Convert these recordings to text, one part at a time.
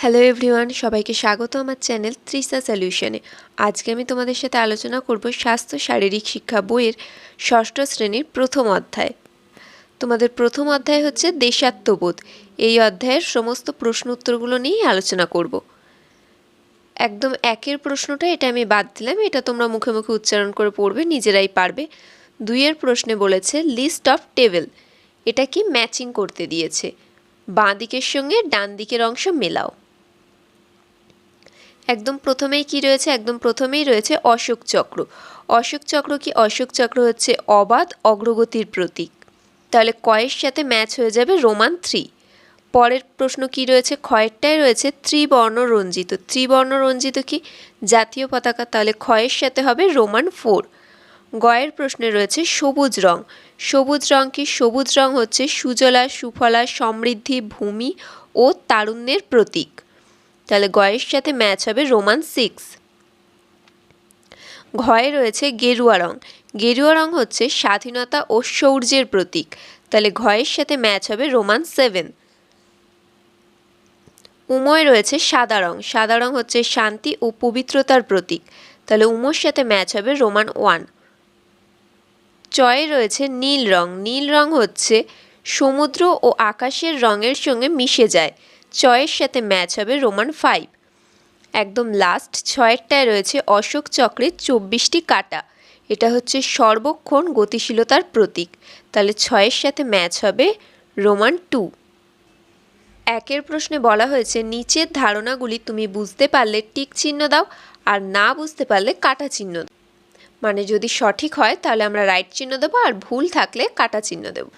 Hello everyone সবাইকে স্বাগত আমার চ্যানেল ত্রিসা সলিউশনে আজকে আমি তোমাদের সাথে আলোচনা করব স্বাস্থ্য শারীরিক শিক্ষা বইয়ের ষষ্ঠ শ্রেণির প্রথম অধ্যায়। তোমাদের প্রথম অধ্যায় হচ্ছে দেশাত্মবোধ। এই অধ্যায়ের সমস্ত প্রশ্ন উত্তরগুলো নিয়েই আলোচনা করব। একদম একের প্রশ্নটা এটা আমি বাদ দিলাম, এটা তোমরা মুখে মুখে উচ্চারণ করে পড়বে, নিজেরাই পারবে। দুইয়ের প্রশ্নে বলেছে লিস্ট অফ টেবিল এটা কি ম্যাচিং করতে দিয়েছে। বাঁ দিকের সঙ্গে ডান দিকের অংশ মেলাও। একদম প্রথমেই কি রয়েছে? একদম প্রথমেই রয়েছে অশোক চক্র। অশোক চক্র কি? অশোক চক্র হচ্ছে অবাধ অগ্রগতির প্রতীক। তাহলে কয়ের সাথে ম্যাচ হয়ে যাবে রোমান থ্রি। পরের প্রশ্ন কি রয়েছে? ক্ষয়েরটায় রয়েছে ত্রিবর্ণ রঞ্জিত ত্রিবর্ণ রঞ্জিত কি? জাতীয় পতাকা। তাহলে ক্ষয়ের সাথে হবে রোমান ফোর। গয়ের প্রশ্নে রয়েছে সবুজ রং। সবুজ রং কি? সবুজ রং হচ্ছে সুজলা, সুফলা, সমৃদ্ধি, ভূমি ও তারুণ্যের প্রতীক। তাহলে গয়ের সাথে ম্যাচ হবে রোমান সিক্স। ঘয়ে রয়েছে গেরুয়া রং। গেরুয়া রং হচ্ছে স্বাধীনতা ও শৌর্যের প্রতীক। তাহলে ঘয়ের সাথে ম্যাচ হবে রোমান সেভেন। উময় রয়েছে সাদা রং। সাদা রং হচ্ছে শান্তি ও পবিত্রতার প্রতীক। তাহলে উমোর সাথে ম্যাচ হবে রোমান ওয়ান। চয়ে রয়েছে নীল রং। নীল রং হচ্ছে সমুদ্র ও আকাশের রঙের সঙ্গে মিশে যায়। চয়ের সাথে ম্যাচ হবে রোমান ফাইভ। একদম লাস্ট ছয়েরটায় রয়েছে অশোক চক্রের চব্বিশটি কাটা। এটা হচ্ছে সর্বক্ষণ গতিশীলতার প্রতীক। তাহলে ছয়ের সাথে ম্যাচ হবে রোমান টু একের প্রশ্নে বলা হয়েছে, নিচের ধারণাগুলি তুমি বুঝতে পারলে টিক চিহ্ন দাও আর না বুঝতে পারলে কাটা চিহ্ন মানে যদি সঠিক হয়, তাহলে আমরা রাইট চিহ্ন দেবো আর ভুল থাকলে কাটা চিহ্ন দেবো।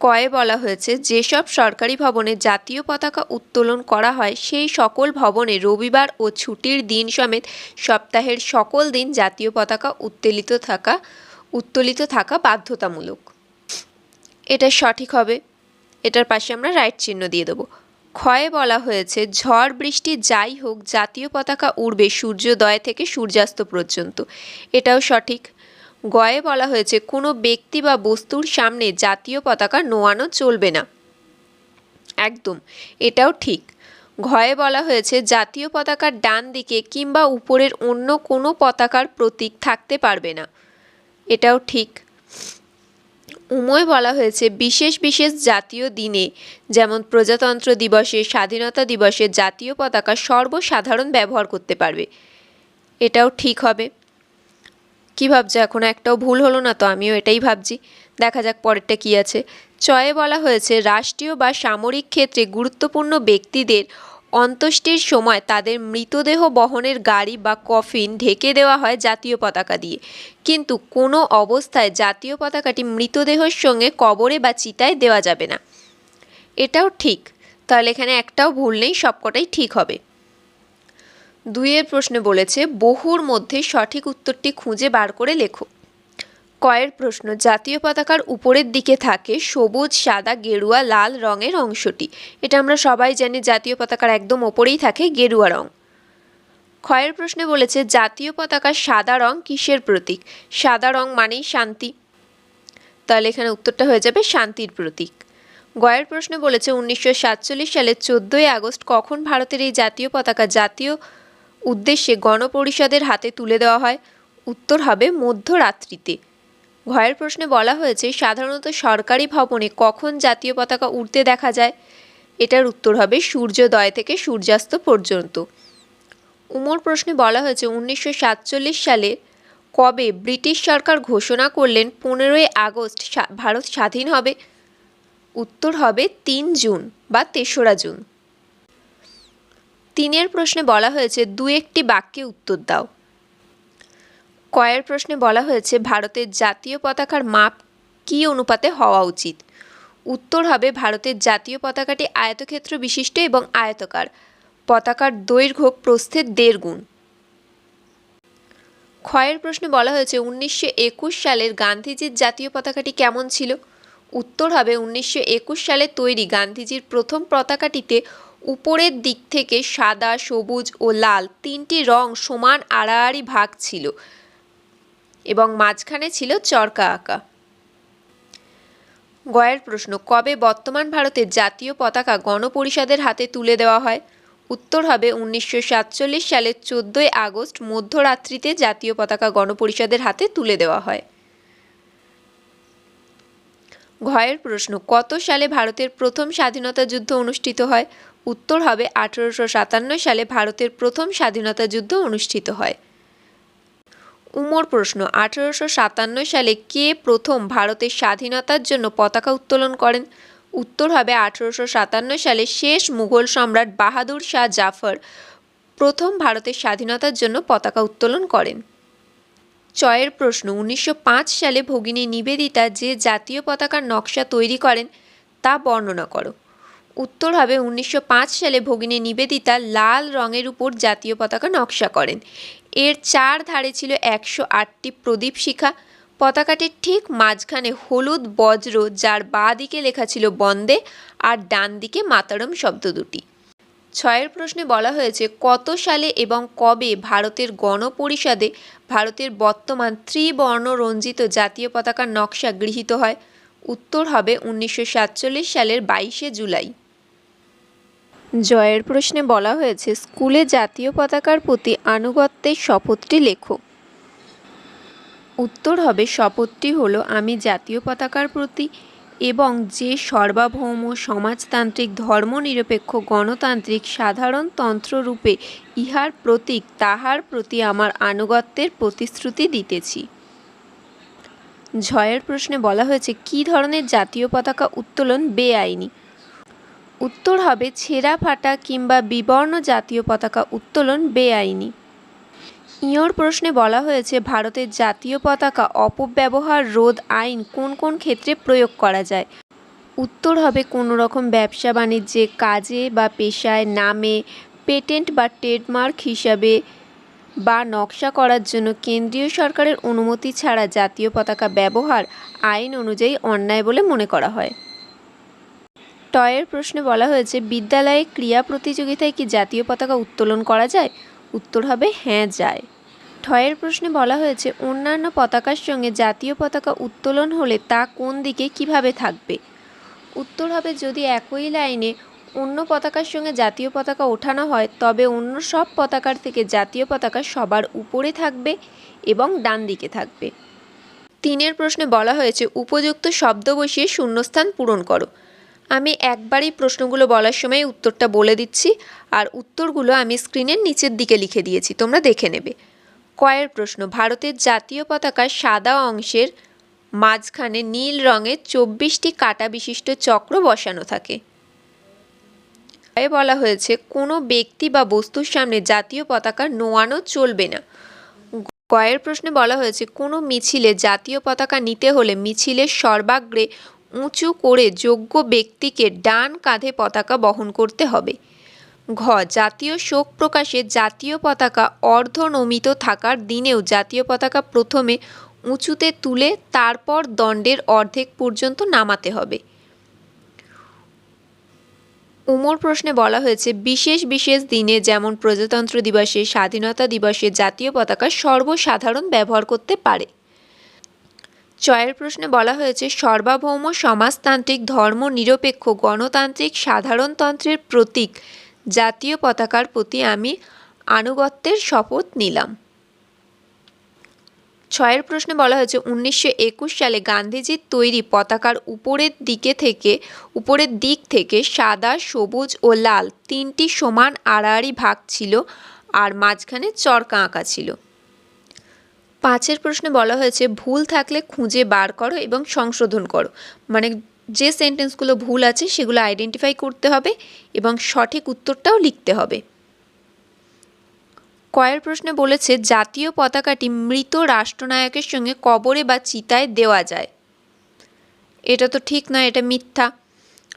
কয়ে বলা হয়েছে, যেসব সরকারি ভবনে জাতীয় পতাকা উত্তোলন করা হয়, সেই সকল ভবনে রবিবার ও ছুটির দিন সমেত সপ্তাহের সকল দিন জাতীয় পতাকা উত্তোলিত থাকা উত্তোলিত থাকা বাধ্যতামূলক। এটা সঠিক হবে। এটার পাশে আমরা রাইট চিহ্ন দিয়ে দেবো। ক্ষয়ে বলা হয়েছে, ঝড়, বৃষ্টি যাই হোক, জাতীয় পতাকা উড়বে সূর্যোদয় থেকে সূর্যাস্ত পর্যন্ত। এটাও সঠিক। গয়ে বলা হয়েছে, কোনো ব্যক্তি বা বস্তুর সামনে জাতীয় পতাকা নোয়ানো চলবে না। একদম, এটাও ঠিক। ঘয়ে বলা হয়েছে, জাতীয় পতাকার ডান দিকে কিংবা উপরের অন্য কোনো পতাকার প্রতীক থাকতে পারবে না। এটাও ঠিক। উময় বলা হয়েছে, বিশেষ বিশেষ জাতীয় দিনে, যেমন প্রজাতন্ত্র দিবসে, স্বাধীনতা দিবসে জাতীয় পতাকা সর্বসাধারণ ব্যবহার করতে পারবে। এটাও ঠিক হবে। কী ভাবছ? এখন একটাও ভুল হলো না তো? আমিও এটাই ভাবছি। দেখা যাক পরেরটা কী আছে। চয়ে বলা হয়েছে, রাষ্ট্রীয় বা সামরিক ক্ষেত্রে গুরুত্বপূর্ণ ব্যক্তিদের অন্ত্যেষ্টির সময় তাদের মৃতদেহ বহনের গাড়ি বা কফিন ঢেকে দেওয়া হয় জাতীয় পতাকা দিয়ে। কিন্তু কোনো অবস্থায় জাতীয় পতাকাটি মৃতদেহের সঙ্গে কবরে বা চিতায় দেওয়া যাবে না। এটাও ঠিক। তাহলে এখানে একটাও ভুল নেই, সবকটাই ঠিক হবে। দুইয়ের প্রশ্নে বলেছে, বহুর মধ্যে সঠিক উত্তরটি খুঁজে বার করে লেখো। কয়ের প্রশ্ন, জাতীয় পতাকার উপরের দিকে থাকে সবুজ, সাদা, গেরুয়া, লাল রঙের অংশটি। এটা আমরা সবাই জানি, জাতীয় পতাকার একদম ওপরেই থাকে গেরুয়া রং। ক্ষয়ের প্রশ্নে বলেছে, জাতীয় পতাকার সাদা রং কিসের প্রতীক? সাদা রং মানেই শান্তি। তাহলে এখানে উত্তরটা হয়ে যাবে শান্তির প্রতীক। গয়ের প্রশ্নে বলেছে, উনিশশো সালের চোদ্দোই আগস্ট কখন ভারতের এই জাতীয় পতাকা জাতীয় উদ্দেশ্যে গণপরিষদের হাতে তুলে দেওয়া হয়। উত্তর হবে মধ্যরাত্রিতে। ঘয়ের প্রশ্নে বলা হয়েছে, সাধারণত সরকারি ভবনে কখন জাতীয় পতাকা উড়তে দেখা যায়? এটার উত্তর হবে সূর্যোদয় থেকে সূর্যাস্ত পর্যন্ত। উমর প্রশ্নে বলা হয়েছে, উনিশশো সাতচল্লিশ সালে কবে ব্রিটিশ সরকার ঘোষণা করলেন, পনেরোই আগস্ট ভারত স্বাধীন হবে? উত্তর হবে তিন জুন বা তেসরা জুন। তিনের প্রশ্নে বলা হয়েছে, দু একটি বাক্যে উত্তর দাও। কয়ের প্রশ্নে বলা হয়েছে, ভারতের জাতীয় পতাকার মাপ কী অনুপাতে হওয়া উচিত? উত্তর হবে, ভারতের জাতীয় পতাকাটি আয়তক্ষেত্র বিশিষ্ট এবং আয়তকার। পতাকার দৈর্ঘ্য প্রস্থের দেড় গুণ। ক্ষয়ের প্রশ্নে বলা হয়েছে, উনিশশো একুশ সালের গান্ধীজির জাতীয় পতাকাটি কেমন ছিল? উত্তর হবে, উনিশশো একুশ সালে তৈরি গান্ধীজির প্রথম পতাকাটিতে উপরের দিক থেকে সাদা, সবুজ ও লাল তিনটি রং সমান আড়াআড়ি ভাগ ছিল এবং মাঝখানে ছিল চরকা আঁকা। গয়ের প্রশ্ন, কবে বর্তমান ভারতের জাতীয় পতাকা গণপরিষদের হাতে তুলে দেওয়া হয়? উত্তর হবে উনিশশো সাতচল্লিশ সালের চোদ্দোই আগস্ট, মধ্যরাত্রিতে জাতীয় পতাকা গণপরিষদের হাতে তুলে দেওয়া হয়। ঘয়ের প্রশ্ন, কত সালে ভারতের প্রথম স্বাধীনতা যুদ্ধ অনুষ্ঠিত হয়? উত্তর হবে আঠেরোশো সাতান্ন সালে ভারতের প্রথম স্বাধীনতা যুদ্ধ অনুষ্ঠিত হয়। উমর প্রশ্ন, আঠেরোশো সাতান্ন সালে কে প্রথম ভারতের স্বাধীনতার জন্য পতাকা উত্তোলন করেন? উত্তর হবে আঠেরোশো সাতান্ন সালে শেষ মুঘল সম্রাট বাহাদুর শাহ জাফর প্রথম ভারতের স্বাধীনতার জন্য পতাকা উত্তোলন করেন। চয়ের প্রশ্ন, উনিশশো পাঁচ সালে ভগিনী নিবেদিতা যে জাতীয় পতাকার নকশা তৈরি করেন তা বর্ণনা করো। উত্তর হবে উনিশশো সালে ভগিনী নিবেদিতা লাল রঙের উপর জাতীয় পতাকা নকশা করেন। এর চার ধারে ছিল একশো আটটি প্রদীপ শিখা। পতাকাটির ঠিক মাঝখানে হলুদ বজ্র, যার বাঁ দিকে লেখা ছিল বন্দে আর ডান দিকে মাতারম শব্দ দুটি। ছয়ের প্রশ্নে বলা হয়েছে, কত সালে এবং কবে ভারতের গণপরিষদে ভারতের বর্তমান ত্রিবর্ণ রঞ্জিত জাতীয় পতাকার নকশা গৃহীত হয়? উত্তর হবে উনিশশো সাতচল্লিশ সালের বাইশে জুলাই। জয়ের প্রশ্নে বলা হয়েছে, স্কুলে জাতীয় পতাকার প্রতি আনুগত্যের শপথটি লেখো। উত্তর হবে, শপথটি হলো, আমি জাতীয় পতাকার প্রতি এবং যে সর্বভৌম, সমাজতান্ত্রিক, ধর্মনিরপেক্ষ, গণতান্ত্রিক সাধারণতন্ত্র রূপে ইহার প্রতীক, তাহার প্রতি আমার আনুগত্যের প্রতিশ্রুতি দিতেছি। ঝয়ের প্রশ্নে বলা হয়েছে, কী ধরনের জাতীয় পতাকা উত্তোলন বেআইনি? উত্তর হবে, ছেঁড়া ফাটা কিংবা বিবর্ণ জাতীয় পতাকা উত্তোলন বেআইনি। ইঁয়োর প্রশ্নে বলা হয়েছে, ভারতের জাতীয় পতাকা অপব্যবহার, রোধ, আইন কোন কোন ক্ষেত্রে প্রয়োগ করা যায়? উত্তর হবে কোনো রকম ব্যবসা বাণিজ্যে, কাজে বা পেশায় নামে, পেটেন্ট বা ট্রেডমার্ক হিসাবে বা নকশা করার জন্য কেন্দ্রীয় সরকারের অনুমতি ছাড়া জাতীয় পতাকা ব্যবহার আইন অনুযায়ী অন্যায় বলে মনে করা হয়। টয়ের প্রশ্নে বলা হয়েছে, বিদ্যালয়ে ক্রীড়া প্রতিযোগিতায় কি জাতীয় পতাকা উত্তোলন করা যায়? উত্তর হবে হ্যাঁ যায়। ঠয়ের প্রশ্নে বলা হয়েছে, অন্যান্য পতাকার সঙ্গে জাতীয় পতাকা উত্তোলন হলে তা কোন দিকে কীভাবে থাকবে? উত্তর হবে, যদি একই লাইনে অন্য পতাকার সঙ্গে জাতীয় পতাকা ওঠানো হয়, তবে অন্য সব পতাকার থেকে জাতীয় পতাকা সবার উপরে থাকবে এবং ডান দিকে থাকবে। তিনের প্রশ্নে বলা হয়েছে, উপযুক্ত শব্দ বসিয়ে শূন্যস্থান পূরণ করো। আমি একবারই প্রশ্নগুলো বলার সময় উত্তরটা বলে দিচ্ছি, আর উত্তরগুলো আমি স্ক্রিনের নিচের দিকে লিখে দিয়েছি, তোমরা দেখে নেবে। কয়ের প্রশ্ন, ভারতের জাতীয় পতাকার সাদা অংশের মাঝখানে নীল রঙের চব্বিশটি কাটা বিশিষ্ট চক্র বসানো থাকে। এ বলা হয়েছে, কোনো ব্যক্তি বা বস্তুর সামনে জাতীয় পতাকা নোয়ানো চলবে না। কয়ের প্রশ্নে বলা হয়েছে, কোনো মিছিলে জাতীয় পতাকা নিতে হলে মিছিলের সর্বাগ্রে উঁচু করে যোগ্য ব্যক্তিকে ডান কাঁধে পতাকা বহন করতে হবে। ঘ, জাতীয় শোক প্রকাশে জাতীয় পতাকা অর্ধনমিত থাকার দিনেও জাতীয় পতাকা প্রথমে উঁচুতে তুলে তারপর দণ্ডের অর্ধেক পর্যন্ত নামাতে হবে। উমর প্রশ্নে বলা হয়েছে, বিশেষ বিশেষ দিনে যেমন প্রজাতন্ত্র দিবসে, স্বাধীনতা দিবসে জাতীয় পতাকা সর্বসাধারণ ব্যবহার করতে পারে। চয়ের প্রশ্নে বলা হয়েছে, সর্বভৌম সমাজতান্ত্রিক ধর্ম নিরপেক্ষ গণতান্ত্রিক সাধারণতন্ত্রের প্রতীক। জাতীয় পতাকার প্রতি আমি আনুগত্যের শপথ নিলাম। ছয়ের প্রশ্নে বলা হয়েছে, উনিশশো একুশ সালে গান্ধীজির তৈরি পতাকার উপরের দিকে থেকে, উপরের দিক থেকে সাদা, সবুজ ও লাল তিনটি সমান আড়াআড়ি ভাগ ছিল আর মাঝখানে চরকা আঁকা ছিল। পাঁচের প্রশ্নে বলা হয়েছে, ভুল থাকলে খুঁজে বার করো এবং সংশোধন করো। মানে যে সেন্টেন্সগুলো ভুল আছে সেগুলো আইডেন্টিফাই করতে হবে এবং সঠিক উত্তরটাও লিখতে হবে। কয়ের প্রশ্নে বলেছে, জাতীয় পতাকাটি মৃত রাষ্ট্রনায়কের সঙ্গে কবরে বা চিতায় দেওয়া যায়। এটা তো ঠিক নয়, এটা মিথ্যা।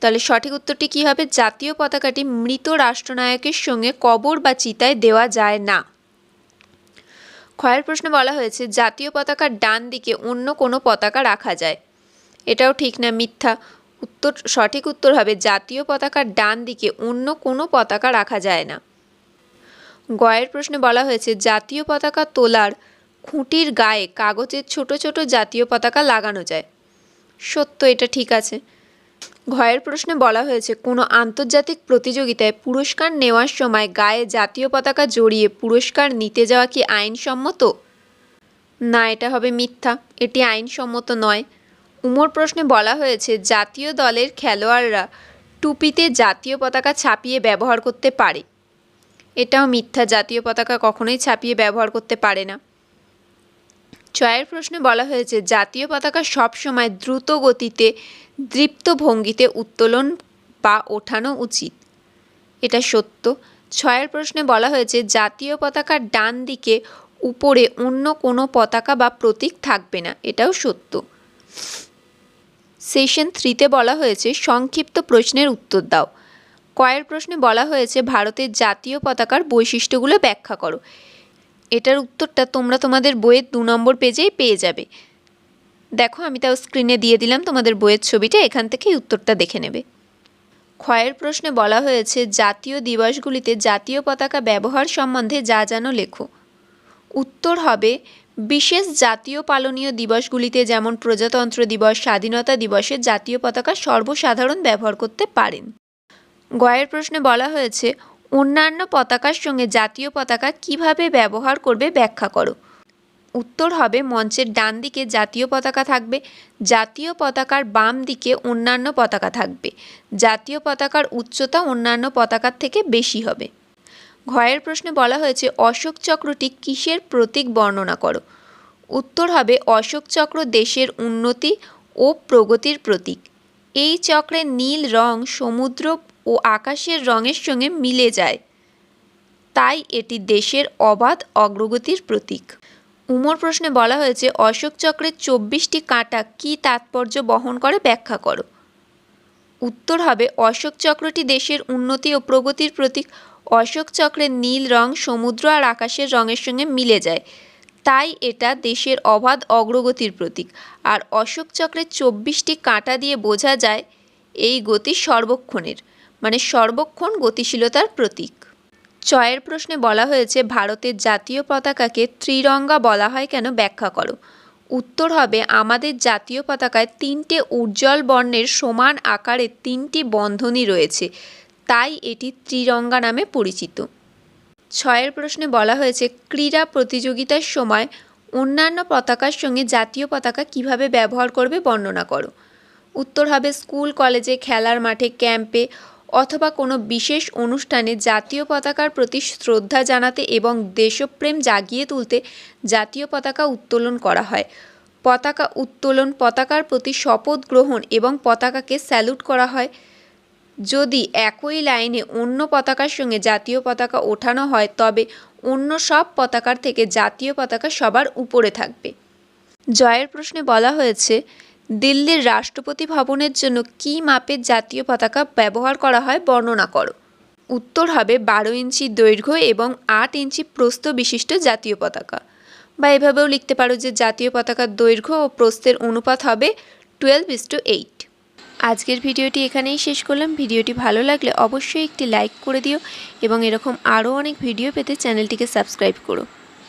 তাহলে সঠিক উত্তরটি কী হবে? জাতীয় পতাকাটি মৃত রাষ্ট্রনায়কের সঙ্গে কবর বা চিতায় দেওয়া যায় না। ক্ষয়ের প্রশ্নে বলা হয়েছে, জাতীয় পতাকার ডান দিকে অন্য কোনো পতাকা রাখা যায়। এটাও ঠিক না, মিথ্যা। উত্তর, সঠিক উত্তর হবে, জাতীয় পতাকার ডান দিকে অন্য কোনো পতাকা রাখা যায় না। গয়ের প্রশ্নে বলা হয়েছে, জাতীয় পতাকা তোলার খুঁটির গায়ে কাগজের ছোট ছোট জাতীয় পতাকা লাগানো যায়। সত্য, এটা ঠিক আছে। ঘয়ের প্রশ্নে বলা হয়েছে, কোনো আন্তর্জাতিক প্রতিযোগিতায় পুরস্কার নেওয়ার সময় গায়ে জাতীয় পতাকা জড়িয়ে পুরস্কার নিতে যাওয়া কি আইনসম্মত? না, এটা হবে মিথ্যা, এটি আইনসম্মত নয়। উমর প্রশ্নে বলা হয়েছে, জাতীয় দলের খেলোয়াড়রা টুপিতে জাতীয় পতাকা ছাপিয়ে ব্যবহার করতে পারে। এটাও মিথ্যা, জাতীয় পতাকা কখনোই ছাপিয়ে ব্যবহার করতে পারে না। ছয়ের প্রশ্নে বলা হয়েছে, জাতীয় পতাকা সবসময় দ্রুত গতিতে, দৃপ্ত ভঙ্গিতে উত্তোলন বা ওঠানো উচিত। এটা সত্য। ছয়ের প্রশ্নে বলা হয়েছে, জাতীয় পতাকার ডান দিকে উপরে অন্য কোনো পতাকা বা প্রতীক থাকবে না। এটাও সত্য। সেশন থ্রিতে বলা হয়েছে, সংক্ষিপ্ত প্রশ্নের উত্তর দাও। কয়ের প্রশ্নে বলা হয়েছে, ভারতের জাতীয় পতাকার বৈশিষ্ট্যগুলো ব্যাখ্যা করো। এটার উত্তরটা তোমরা তোমাদের বইয়ের দু নম্বর পেজেই পেয়ে যাবে। দেখো, আমি তাও স্ক্রিনে দিয়ে দিলাম, তোমাদের বইয়ের ছবিটা এখান থেকেই উত্তরটা দেখে নেবে। ক্ষয়ের প্রশ্নে বলা হয়েছে, জাতীয় দিবসগুলিতে জাতীয় পতাকা ব্যবহার সম্বন্ধে যা যেন লেখো। উত্তর হবে, বিশেষ জাতীয় পালনীয় দিবসগুলিতে যেমন প্রজাতন্ত্র দিবস, স্বাধীনতা দিবসে জাতীয় পতাকা সর্বসাধারণ ব্যবহার করতে পারেন। গয়ের প্রশ্নে বলা হয়েছে, অন্যান্য পতাকার সঙ্গে জাতীয় পতাকা কীভাবে ব্যবহার করবে ব্যাখ্যা করো। উত্তর হবে, মঞ্চের ডান দিকে জাতীয় পতাকা থাকবে, জাতীয় পতাকার বাম দিকে অন্যান্য পতাকা থাকবে, জাতীয় পতাকার উচ্চতা অন্যান্য পতাকার থেকে বেশি হবে। ঘয়ের প্রশ্নে বলা হয়েছে, অশোক চক্রটি কিসের প্রতীক বর্ণনা করো? উত্তর হবে, অশোক চক্র দেশের উন্নতি ও প্রগতির প্রতীক। এই চক্রের নীল রং সমুদ্র ও আকাশের রঙের সঙ্গে মিলে যায়। তাই এটি দেশের অবাধ অগ্রগতির প্রতীক। উমর প্রশ্নে বলা হয়েছে, অশোক চক্রের চব্বিশটি কাঁটা কী তাৎপর্য বহন করে ব্যাখ্যা করো? উত্তর হবে, অশোক চক্রটি দেশের উন্নতি ও প্রগতির প্রতীক। অশোক চক্রের নীল রং সমুদ্র আর আকাশের রঙের সঙ্গে মিলে যায়। তাই এটা দেশের অবাধ অগ্রগতির প্রতীক। আর অশোক চক্রের চব্বিশটি কাঁটা দিয়ে বোঝা যায়, এই গতি সর্বক্ষণের। মানে সর্বক্ষণ গতিশীলতার প্রতীক। চয়ের প্রশ্নে বলা হয়েছে, ভারতের জাতীয় পতাকাকে ত্রিরঙ্গা বলা হয় কেন ব্যাখ্যা করো? উত্তর হবে, আমাদের জাতীয় পতাকায় তিনটে উজ্জ্বল বর্ণের সমান আকারে তিনটি বন্ধনী রয়েছে, তাই এটি ত্রিরঙ্গা নামে পরিচিত। ছয়ের প্রশ্নে বলা হয়েছে, ক্রীড়া প্রতিযোগিতার সময় অন্যান্য পতাকার সঙ্গে জাতীয় পতাকা কীভাবে ব্যবহার করবে বর্ণনা করো? উত্তর হবে, স্কুল, কলেজে, খেলার মাঠে, ক্যাম্পে অথবা কোনো বিশেষ অনুষ্ঠানে জাতীয় পতাকার প্রতি শ্রদ্ধা জানাতে এবং দেশপ্রেম জাগিয়ে তুলতে জাতীয় পতাকা উত্তোলন করা হয়। পতাকা উত্তোলন পতাকার প্রতি শপথ গ্রহণ এবং পতাকাকে স্যালুট করা হয়। যদি একই লাইনে অন্য পতাকার সঙ্গে জাতীয় পতাকা ওঠানো হয়, তবে অন্য সব পতাকার থেকে জাতীয় পতাকা সবার উপরে থাকবে। জয়ের প্রশ্নে বলা হয়েছে দিল্লির রাষ্ট্রপতি ভবনের জন্য কী মাপের জাতীয় পতাকা ব্যবহার করা হয় বর্ণনা করো। উত্তর হবে বারো ইঞ্চি দৈর্ঘ্য এবং আট ইঞ্চি প্রস্থ বিশিষ্ট জাতীয় পতাকা। বা এভাবেও লিখতে পারো যে জাতীয় পতাকার দৈর্ঘ্য ও প্রস্থের অনুপাত হবে টুয়েলভ ইস টু এইট আজকের ভিডিওটি এখানেই শেষ করলাম। ভিডিওটি ভালো লাগলে অবশ্যই একটি লাইক করে দিও এবং এরকম আরও অনেক ভিডিও পেতে চ্যানেলটিকে সাবস্ক্রাইব করো।